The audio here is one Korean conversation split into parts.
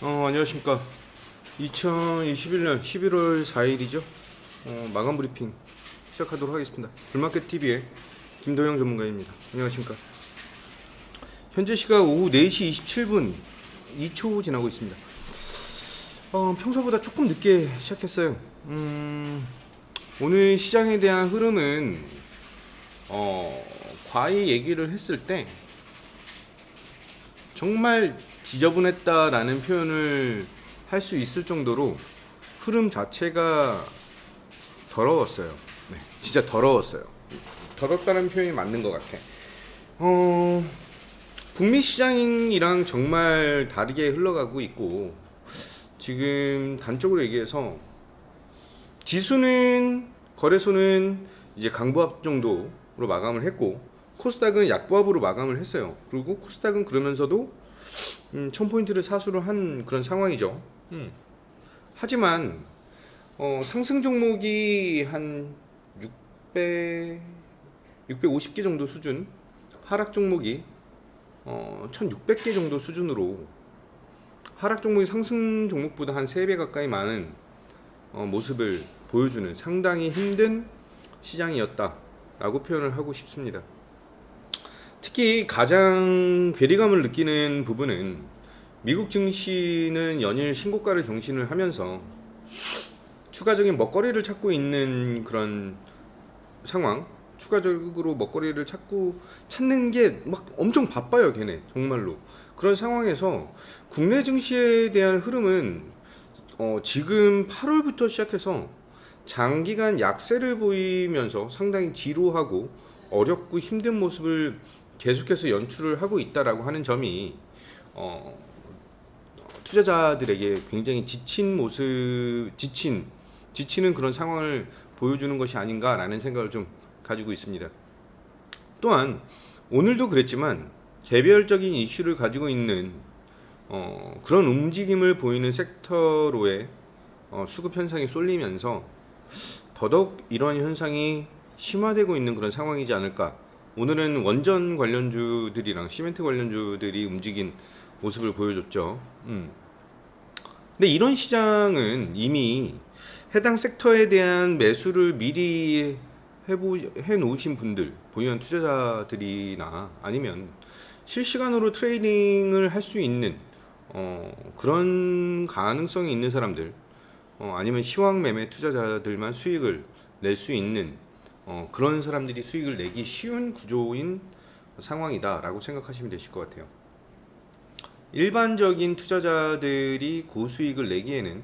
어, 안녕하십니까. 2021년 11월 4일이죠. 어, 마감 브리핑 시작하도록 하겠습니다. 불마켓 TV의 김도영 전문가입니다. 안녕하십니까. 현재 시각 오후 4시 27분 2초 지나고 있습니다. 어, 평소보다 조금 늦게 시작했어요. 음, 오늘 시장에 대한 흐름은 어, 과히 얘기를 했을 때 정말 지저분했다라는 표현을 할 수 있을 정도로 흐름 자체가 더러웠어요. 네, 진짜 더러웠어요. 더럽다는 표현이 맞는 것 같아. 어, 북미 시장이랑 정말 다르게 흘러가고 있고 지금 단적으로 얘기해서 지수는 거래소는 이제 강보합 정도로 마감을 했고 코스닥은 약보합으로 마감을 했어요. 그리고 코스닥은 그러면서도 음, 1000포인트를 사수를 한 그런 상황이죠. 음. 하지만 어, 상승 종목이 한 600, 650개 정도 수준, 하락 종목이 어, 1600개 정도 수준으로 하락 종목이 상승 종목보다 한 3배 가까이 많은 어, 모습을 보여주는 상당히 힘든 시장이었다라고 표현을 하고 싶습니다. 특히 가장 괴리감을 느끼는 부분은 미국 증시는 연일 신고가를 경신을 하면서 추가적인 먹거리를 찾고 있는 그런 상황, 추가적으로 먹거리를 찾고 찾는 게 막 엄청 바빠요, 걔네 정말로. 그런 상황에서 국내 증시에 대한 흐름은 어, 지금 8월부터 시작해서 장기간 약세를 보이면서 상당히 지루하고 어렵고 힘든 모습을 계속해서 연출을 하고 있다라고 하는 점이 어, 투자자들에게 굉장히 지친 모습, 지친, 지치는 그런 상황을 보여주는 것이 아닌가라는 생각을 좀 가지고 있습니다. 또한 오늘도 그랬지만 개별적인 이슈를 가지고 있는 어, 그런 움직임을 보이는 섹터로의 어, 수급 현상이 쏠리면서 더더욱 이러한 현상이 심화되고 있는 그런 상황이지 않을까. 오늘은 원전 관련주들이랑 시멘트 관련주들이 움직인 모습을 보여줬죠. 음. 근데 이런 시장은 이미 해당 섹터에 대한 매수를 미리 해보, 해놓으신 분들, 보유한 투자자들이나 아니면 실시간으로 트레이딩을 할 수 있는 어, 그런 가능성이 있는 사람들, 어, 아니면 시황 매매 투자자들만 수익을 낼 수 있는 어, 그런 사람들이 수익을 내기 쉬운 구조인 상황이다라고 생각하시면 되실 것 같아요. 일반적인 투자자들이 고수익을 내기에는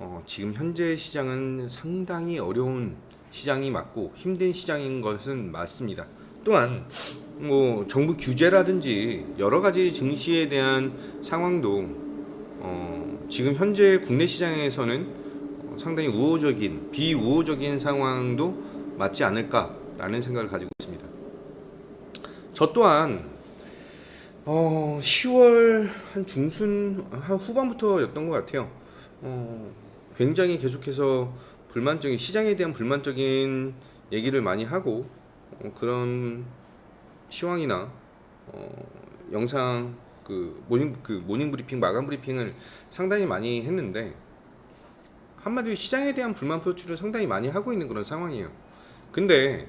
어, 지금 현재 시장은 상당히 어려운 시장이 맞고 힘든 시장인 것은 맞습니다. 또한 뭐 정부 규제라든지 여러 가지 증시에 대한 상황도 어, 지금 현재 국내 시장에서는 어, 상당히 우호적인 비우호적인 상황도 맞지 않을까라는 생각을 가지고 있습니다. 저 또한 어, 10월 한 중순 한 후반부터였던 것 같아요. 어, 굉장히 계속해서 불만적인 시장에 대한 불만적인 얘기를 많이 하고 어, 그런 시황이나 어, 영상 그 모닝 그 모닝 브리핑 마감 브리핑을 상당히 많이 했는데 한마디로 시장에 대한 불만 표출을 상당히 많이 하고 있는 그런 상황이에요. 근데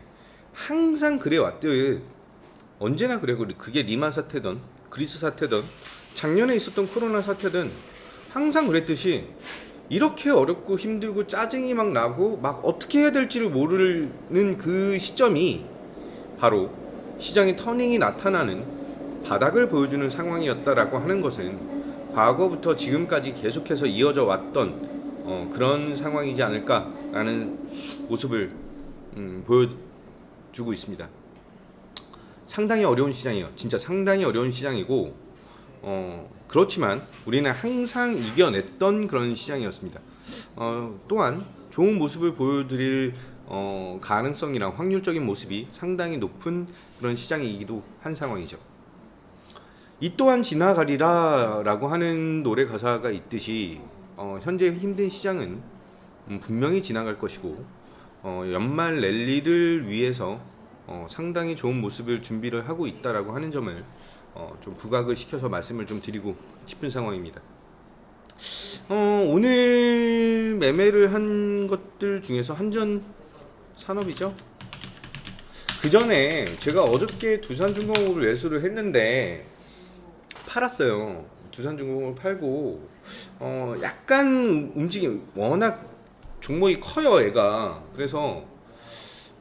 항상 그래 왔듯 언제나 그래. 그게 리만 사태든 그리스 사태든 작년에 있었던 코로나 사태든 항상 그랬듯이 이렇게 어렵고 힘들고 짜증이 막 나고 막 어떻게 해야 될지를 모르는 그 시점이 바로 시장의 터닝이 나타나는 바닥을 보여주는 상황이었다라고 하는 것은 과거부터 지금까지 계속해서 이어져 왔던 어, 그런 상황이지 않을까라는 모습을 음, 보여주고 있습니다. 상당히 어려운 시장이에요. 진짜 상당히 어려운 시장이고 어, 그렇지만 우리는 항상 이겨냈던 그런 시장이었습니다. 어, 또한 좋은 모습을 보여드릴 어, 가능성이랑 확률적인 모습이 상당히 높은 그런 시장이기도 한 상황이죠. 이 또한 지나가리라라고 하는 노래 가사가 있듯이 어, 현재 힘든 시장은 음, 분명히 지나갈 것이고 어, 연말 랠리를 위해서 어, 상당히 좋은 모습을 준비를 하고 있다라고 하는 점을 어, 좀 부각을 시켜서 말씀을 좀 드리고 싶은 상황입니다. 어, 오늘 매매를 한 것들 중에서 한전 산업이죠. 그 전에 제가 어저께 두산중공업을 매수를 했는데 팔았어요. 두산중공업을 팔고 어, 약간 움직임 워낙 종목이 커요, 얘가. 그래서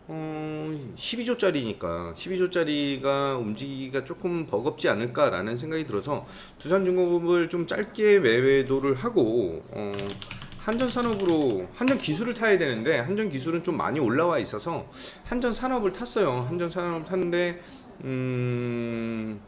어, 12조짜리니까 12조짜리가 움직이기가 조금 버겁지 않을까라는 생각이 들어서 두산중공업을 좀 짧게 매도를 하고 어, 한전 산업으로 한전 기술을 타야 되는데 한전 기술은 좀 많이 올라와 있어서 한전 산업을 탔어요. 한전 산업 탔는데 음,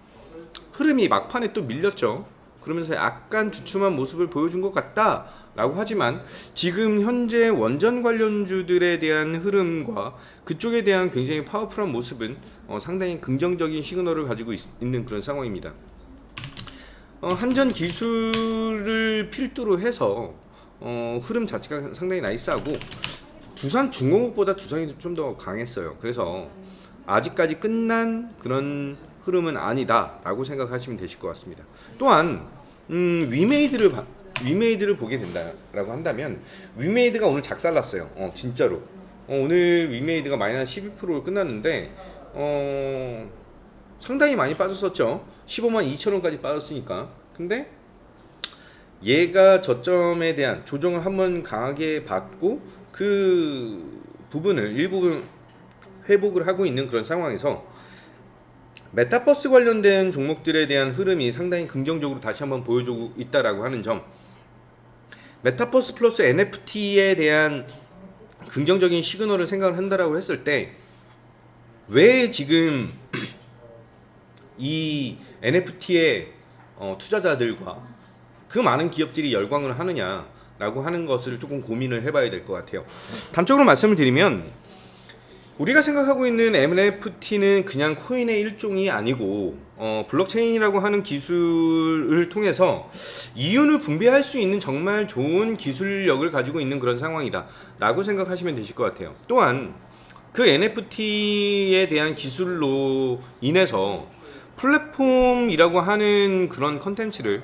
흐름이 막판에 또 밀렸죠. 그러면서 약간 주춤한 모습을 보여준 것 같다 라고 하지만 지금 현재 원전 관련주들에 대한 흐름과 그쪽에 대한 굉장히 파워풀한 모습은 어, 상당히 긍정적인 시그널을 가지고 있, 는 그런 상황입니다. 어, 한전 기술을 필두로 해서 어, 흐름 자체가 상당히 나이스하고 두산 중공업보다 두산이 좀 더 강했어요. 그래서 아직까지 끝난 그런 흐름은 아니다라고 생각하시면 되실 것 같습니다. 또한 음, 위메이드를 봐- 위메이드를 보게 된다라고 한다면 위메이드가 오늘 작살났어요. 어, 진짜로. 어, 오늘 위메이드가 마이너스 12%로 끝났는데 어, 상당히 많이 빠졌었죠. 15만 2천 원까지 빠졌으니까. 근데 얘가 저점에 대한 조정을 한번 강하게 받고 그 부분을 일부분 회복을 하고 있는 그런 상황에서 메타버스 관련된 종목들에 대한 흐름이 상당히 긍정적으로 다시 한번 보여주고 있다라고 하는 점. 메타버스 플러스 NFT에 대한 긍정적인 시그널을 생각을 한다라고 했을 때 왜 지금 이 NFT의 어, 투자자들과 그 많은 기업들이 열광을 하느냐라고 하는 것을 조금 고민을 해봐야 될 것 같아요. 단적으로 말씀을 드리면 우리가 생각하고 있는 NFT는 그냥 코인의 일종이 아니고 어, 블록체인이라고 하는 기술을 통해서 이윤을 분배할 수 있는 정말 좋은 기술력을 가지고 있는 그런 상황이다 라고 생각하시면 되실 것 같아요. 또한 그 NFT에 대한 기술로 인해서 플랫폼이라고 하는 그런 컨텐츠를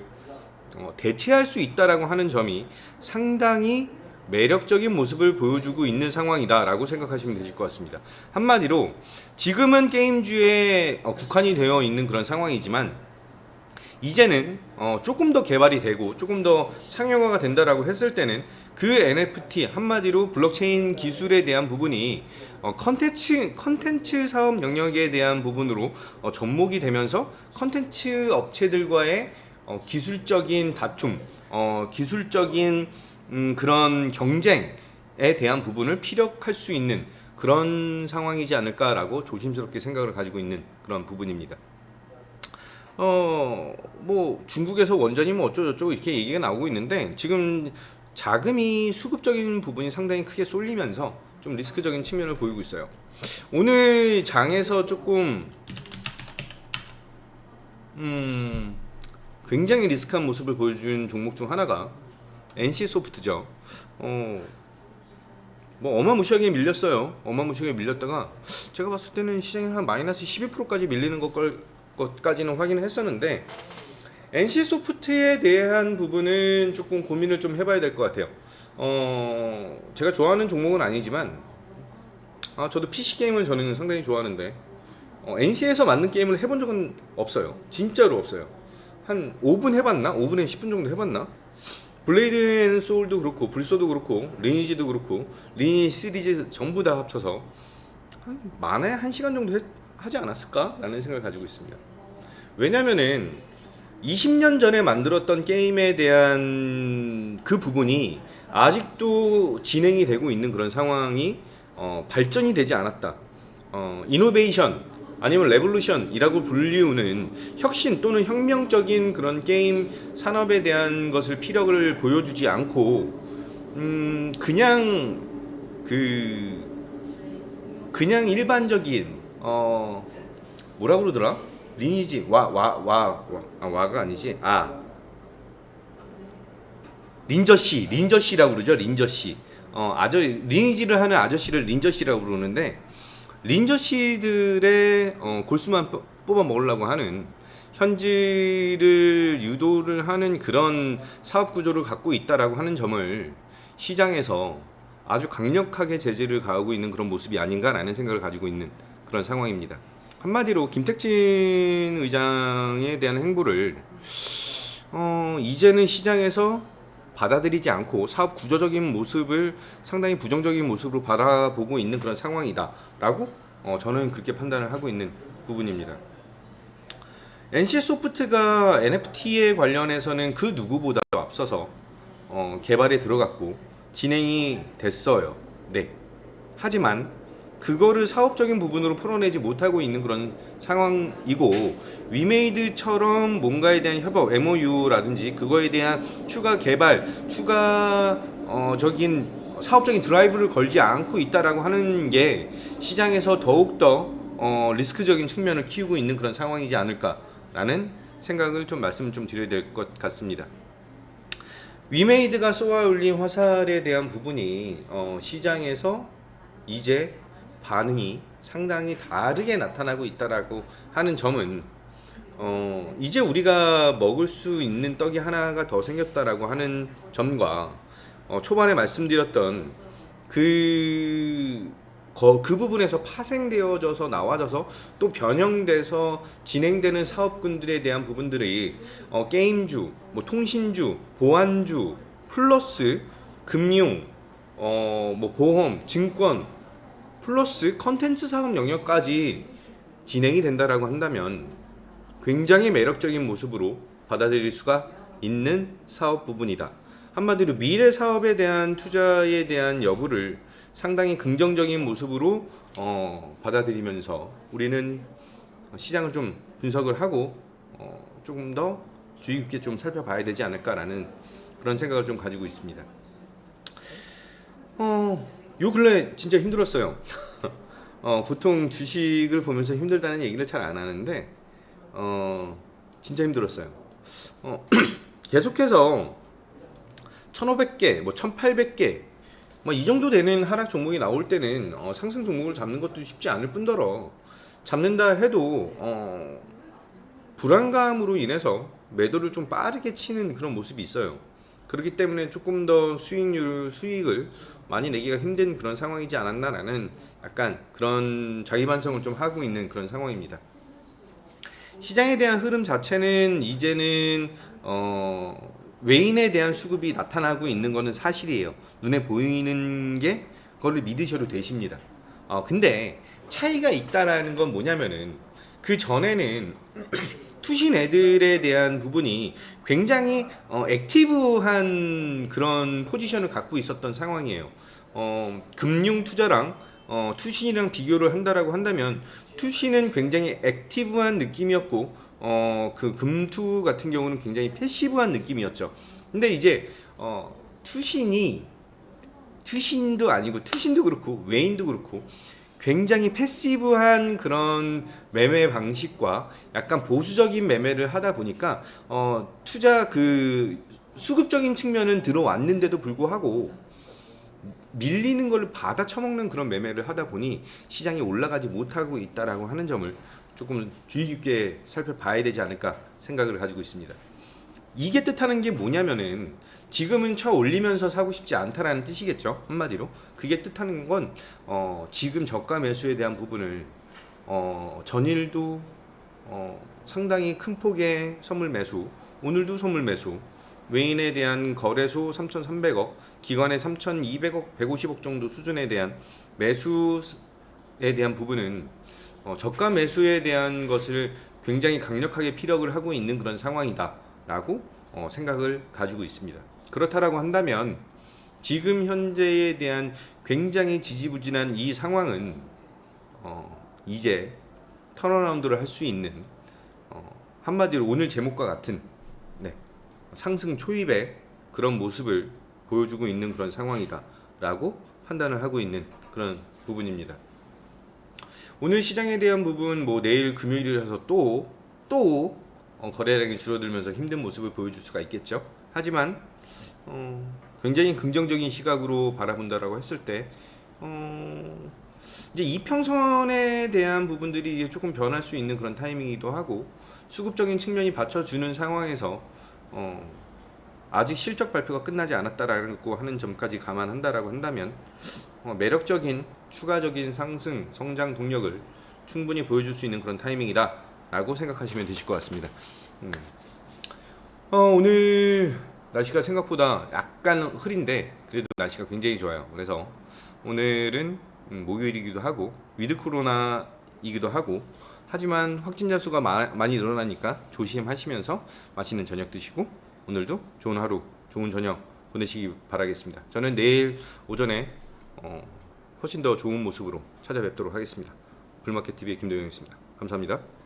어, 대체할 수 있다라고 하는 점이 상당히 매력적인 모습을 보여주고 있는 상황이다라고 생각하시면 되실 것 같습니다. 한마디로 지금은 게임주에 어, 국한이 되어 있는 그런 상황이지만 이제는 어, 조금 더 개발이 되고 조금 더 상용화가 된다라고 했을 때는 그 NFT 한마디로 블록체인 기술에 대한 부분이 어, 컨텐츠 컨텐츠 사업 영역에 대한 부분으로 어, 접목이 되면서 컨텐츠 업체들과의 어, 기술적인 다툼, 어, 기술적인 음, 그런 경쟁에 대한 부분을 피력할 수 있는 그런 상황이지 않을까라고 조심스럽게 생각을 가지고 있는 그런 부분입니다. 어, 뭐 중국에서 원전이 뭐 어쩌고저쩌고 이렇게 얘기가 나오고 있는데 지금 자금이 수급적인 부분이 상당히 크게 쏠리면서 좀 리스크적인 측면을 보이고 있어요. 오늘 장에서 조금 음, 굉장히 리스크한 모습을 보여준 종목 중 하나가 NC 소프트죠. 어, 뭐 어마무시하게 밀렸어요. 어마무시하게 밀렸다가 제가 봤을 때는 시장이 한 마이너스 12%까지 밀리는 것 것까지는 확인을 했었는데 NC 소프트에 대한 부분은 조금 고민을 좀 해봐야 될 것 같아요. 어, 제가 좋아하는 종목은 아니지만 아, 저도 PC 게임을 저는 상당히 좋아하는데 어, NC에서 만든 게임을 해본 적은 없어요. 진짜로 없어요. 한 5분 해봤나? 5분에 10분 정도 해봤나? 블레이드 앤 소울도 그렇고 불소도 그렇고 리니지도 그렇고 리니 시리즈 전부 다 합쳐서 한 만에 한 시간 정도 했- 하지 않았을까라는 생각을 가지고 있습니다. 왜냐면은 20년 전에 만들었던 게임에 대한 그 부분이 아직도 진행이 되고 있는 그런 상황이 어, 발전이 되지 않았다. 어, 이노베이션 아니면 레볼루션이라고 불리우는 혁신 또는 혁명적인 그런 게임 산업에 대한 것을 피력을 보여주지 않고 음, 그냥 그 그냥 일반적인 어 뭐라 그러더라? 리니지 와 와와 아, 와가 아니지? 아. 린저씨 린저씨라고 그러죠 린저씨. 어 아저 리니지를 하는 아저씨를 린저씨라고 그러는데 린저 씨들의 어, 골수만 뽑- 뽑아 먹으려고 하는 현지를 유도를 하는 그런 사업 구조를 갖고 있다라고 하는 점을 시장에서 아주 강력하게 제재를 가하고 있는 그런 모습이 아닌가라는 생각을 가지고 있는 그런 상황입니다. 한마디로 김택진 의장에 대한 행보를 어, 이제는 시장에서 받아들이지 않고 사업 구조적인 모습을 상당히 부정적인 모습으로 바라보고 있는 그런 상황이다라고 어, 저는 그렇게 판단을 하고 있는 부분입니다. NC 소프트가 NFT에 관련해서는 그 누구보다 앞서서 어, 개발에 들어갔고 진행이 됐어요. 네. 하지만 그거를 사업적인 부분으로 풀어내지 못하고 있는 그런 상황이고 위메이드처럼 뭔가에 대한 협업 MOU라든지 그거에 대한 추가 개발, 추가 어 적인 사업적인 드라이브를 걸지 않고 있다라고 하는 게 시장에서 더욱더 어 리스크적인 측면을 키우고 있는 그런 상황이지 않을까라는 생각을 좀 말씀을 좀 드려야 될 것 같습니다. 위메이드가 쏘아 올린 화살에 대한 부분이 어, 시장에서 이제 반응이 상당히 다르게 나타나고 있다라고 하는 점은 어, 이제 우리가 먹을 수 있는 떡이 하나가 더 생겼다라고 하는 점과 어, 초반에 말씀드렸던 그, 거, 그 부분에서 파생되어져서 나와져서 또 변형돼서 진행되는 사업군들에 대한 부분들이 어, 게임주, 뭐 통신주, 보안주, 플러스 금융, 어, 뭐 보험, 증권, 플러스 컨텐츠 사업 영역까지 진행이 된다라고 한다면 굉장히 매력적인 모습으로 받아들일 수가 있는 사업 부분이다. 한마디로 미래 사업에 대한 투자에 대한 여부를 상당히 긍정적인 모습으로 어, 받아들이면서 우리는 시장을 좀 분석을 하고 어, 조금 더 주의 깊게 좀 살펴봐야 되지 않을까라는 그런 생각을 좀 가지고 있습니다. 어, 요 근래 진짜 힘들었어요. 어, 보통 주식을 보면서 힘들다는 얘기를 잘 안 하는데 어, 진짜 힘들었어요. 어, 계속해서 1,500개, 뭐 1,800개, 뭐 이 정도 되는 하락 종목이 나올 때는 어, 상승 종목을 잡는 것도 쉽지 않을 뿐더러 잡는다 해도 어, 불안감으로 인해서 매도를 좀 빠르게 치는 그런 모습이 있어요. 그렇기 때문에 조금 더 수익률 수익을 많이 내기가 힘든 그런 상황이지 않았나라는 약간 그런 자기 반성을 좀 하고 있는 그런 상황입니다. 시장에 대한 흐름 자체는 이제는 어, 외인에 대한 수급이 나타나고 있는 것은 사실이에요. 눈에 보이는 게 그걸 믿으셔도 되십니다. 어, 근데 차이가 있다라는 건 뭐냐면은 그 전에는 투신 애들에 대한 부분이 굉장히 어, 액티브한 그런 포지션을 갖고 있었던 상황이에요. 어, 금융 투자랑 어, 투신이랑 비교를 한다라고 한다면 투신은 굉장히 액티브한 느낌이었고 어, 그 금투 같은 경우는 굉장히 패시브한 느낌이었죠. 근데 이제 어, 투신이 투신도 아니고 투신도 그렇고 외인도 그렇고 굉장히 패시브한 그런 매매 방식과 약간 보수적인 매매를 하다 보니까 어, 투자 그 수급적인 측면은 들어왔는데도 불구하고 밀리는 걸 받아 처먹는 그런 매매를 하다 보니 시장이 올라가지 못하고 있다라고 하는 점을 조금 주의 깊게 살펴봐야 되지 않을까 생각을 가지고 있습니다. 이게 뜻하는 게 뭐냐면은 지금은 쳐 올리면서 사고 싶지 않다라는 뜻이겠죠 한마디로 그게 뜻하는 건 어, 지금 저가 매수에 대한 부분을 어, 전일도 어, 상당히 큰 폭의 선물 매수 오늘도 선물 매수 외인에 대한 거래소 3,300억 기관의 3,200억 150억 정도 수준에 대한 매수에 대한 부분은 어, 저가 매수에 대한 것을 굉장히 강력하게 피력을 하고 있는 그런 상황이다라고 어, 생각을 가지고 있습니다. 그렇다라고 한다면 지금 현재에 대한 굉장히 지지부진한 이 상황은 어, 이제 턴어라운드를 할 수 있는 어, 한마디로 오늘 제목과 같은 네, 상승 초입의 그런 모습을 보여주고 있는 그런 상황이다라고 판단을 하고 있는 그런 부분입니다. 오늘 시장에 대한 부분 뭐 내일 금요일이라서 또또 어, 거래량이 줄어들면서 힘든 모습을 보여줄 수가 있겠죠. 하지만 어, 굉장히 긍정적인 시각으로 바라본다라고 했을 때 어, 이제 이평선에 대한 부분들이 조금 변할 수 있는 그런 타이밍이기도 하고 수급적인 측면이 받쳐주는 상황에서 어, 아직 실적 발표가 끝나지 않았다라고 하는 점까지 감안한다라고 한다면 어, 매력적인 추가적인 상승 성장 동력을 충분히 보여줄 수 있는 그런 타이밍이다라고 생각하시면 되실 것 같습니다. 음. 어, 오늘 날씨가 생각보다 약간 흐린데 그래도 날씨가 굉장히 좋아요. 그래서 오늘은 음, 목요일이기도 하고 위드 코로나이기도 하고 하지만 확진자 수가 마- 많이 늘어나니까 조심하시면서 맛있는 저녁 드시고 오늘도 좋은 하루, 좋은 저녁 보내시기 바라겠습니다. 저는 내일 오전에 어, 훨씬 더 좋은 모습으로 찾아뵙도록 하겠습니다. 불마켓 TV의 김도영이었습니다. 감사합니다.